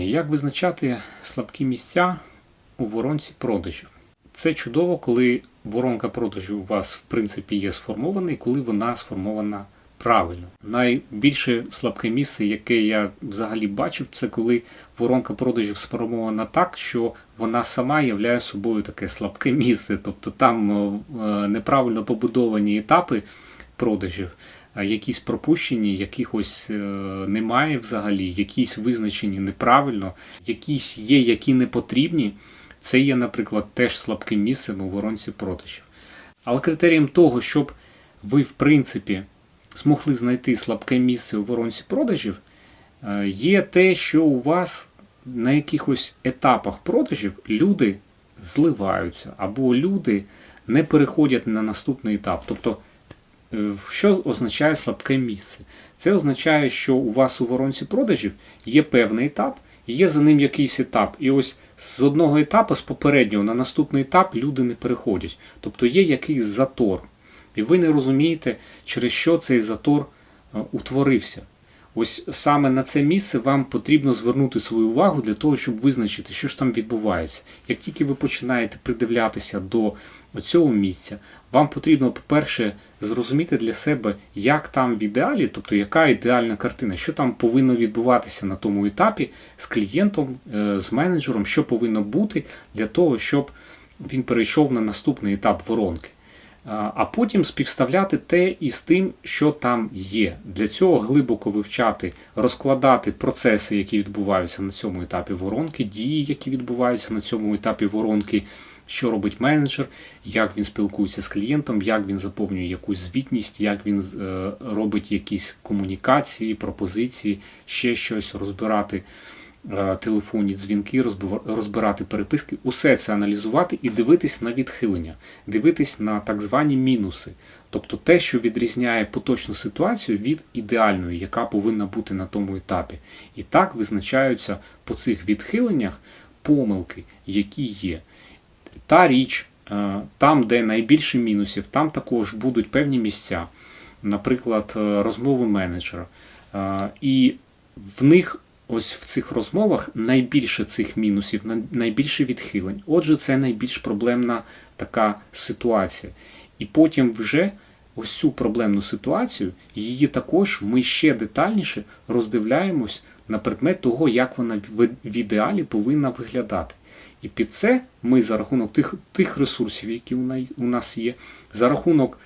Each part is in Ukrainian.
Питання: як визначати слабкі місця у воронці продажів? Це чудово, коли воронка продажів у вас в принципі є сформована і коли вона сформована правильно. Найбільше слабке місце, яке я взагалі бачив, це коли воронка продажів сформована так, що вона сама являє собою таке слабке місце. Тобто там е, неправильно побудовані етапи продажів, якісь пропущені, якихось е, немає взагалі, якісь визначені неправильно, якісь є, які не потрібні. Це є, наприклад, теж слабким місцем у воронці продажів. Але критерієм того, щоб ви, в принципі, змогли знайти слабке місце у воронці продажів, е, є те, що у вас на якихось етапах продажів люди зливаються, або люди не переходять на наступний етап. Тобто, е, що означає слабке місце? Це означає, що у вас у воронці продажів є певний етап, є за ним якийсь етап. І ось з одного етапу, з попереднього на наступний етап люди не переходять. Тобто є якийсь затор. І ви не розумієте, через що цей затор е, утворився. Ось саме на це місце вам потрібно звернути свою увагу для того, щоб визначити, що ж там відбувається. Як тільки ви починаєте придивлятися до цього місця, вам потрібно, по-перше, зрозуміти для себе, як там в ідеалі, тобто яка ідеальна картина, що там повинно відбуватися на тому етапі з клієнтом, е, з менеджером, що повинно бути для того, щоб він перейшов на наступний етап воронки а потім співставляти те із тим, що там є. Для цього глибоко вивчати, розкладати процеси, які відбуваються на цьому етапі воронки, дії, які відбуваються на цьому етапі воронки, що робить менеджер, як він спілкується з клієнтом, як він заповнює якусь звітність, як він е, робить якісь комунікації, пропозиції, ще щось розбирати. Е, телефонні дзвінки, розбирати переписки, усе це аналізувати і дивитись на відхилення, дивитись на так звані мінуси, тобто те, що відрізняє поточну ситуацію від ідеальної, яка повинна бути на тому етапі. І так визначаються по цих відхиленнях помилки, які є. Та річ, е, там, де найбільше мінусів, там також будуть певні місця, наприклад, е, розмови менеджера. І в них ось в цих розмовах найбільше цих мінусів, найбільше відхилень. Отже, це найбільш проблемна така ситуація. І потім вже ось цю проблемну ситуацію, її також ми ще детальніше роздивляємось на предмет того, як вона в ідеалі повинна виглядати. І під це ми за рахунок тих тих ресурсів, які у нас є, за рахунок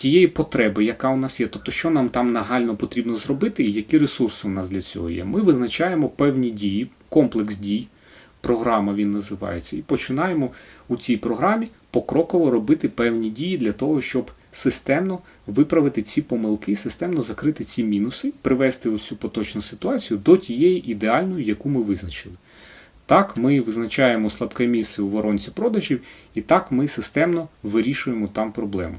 тієї потреби, яка у нас є, тобто, що нам там нагально потрібно зробити, і які ресурси у нас для цього є. Ми визначаємо певні дії, комплекс дій, програма він називається, і починаємо у цій програмі покроково робити певні дії для того, щоб системно виправити ці помилки, системно закрити ці мінуси, привести ось цю поточну ситуацію до тієї ідеальної, яку ми визначили. Так, ми визначаємо слабке місце у воронці продажів, і так ми системно вирішуємо там проблему.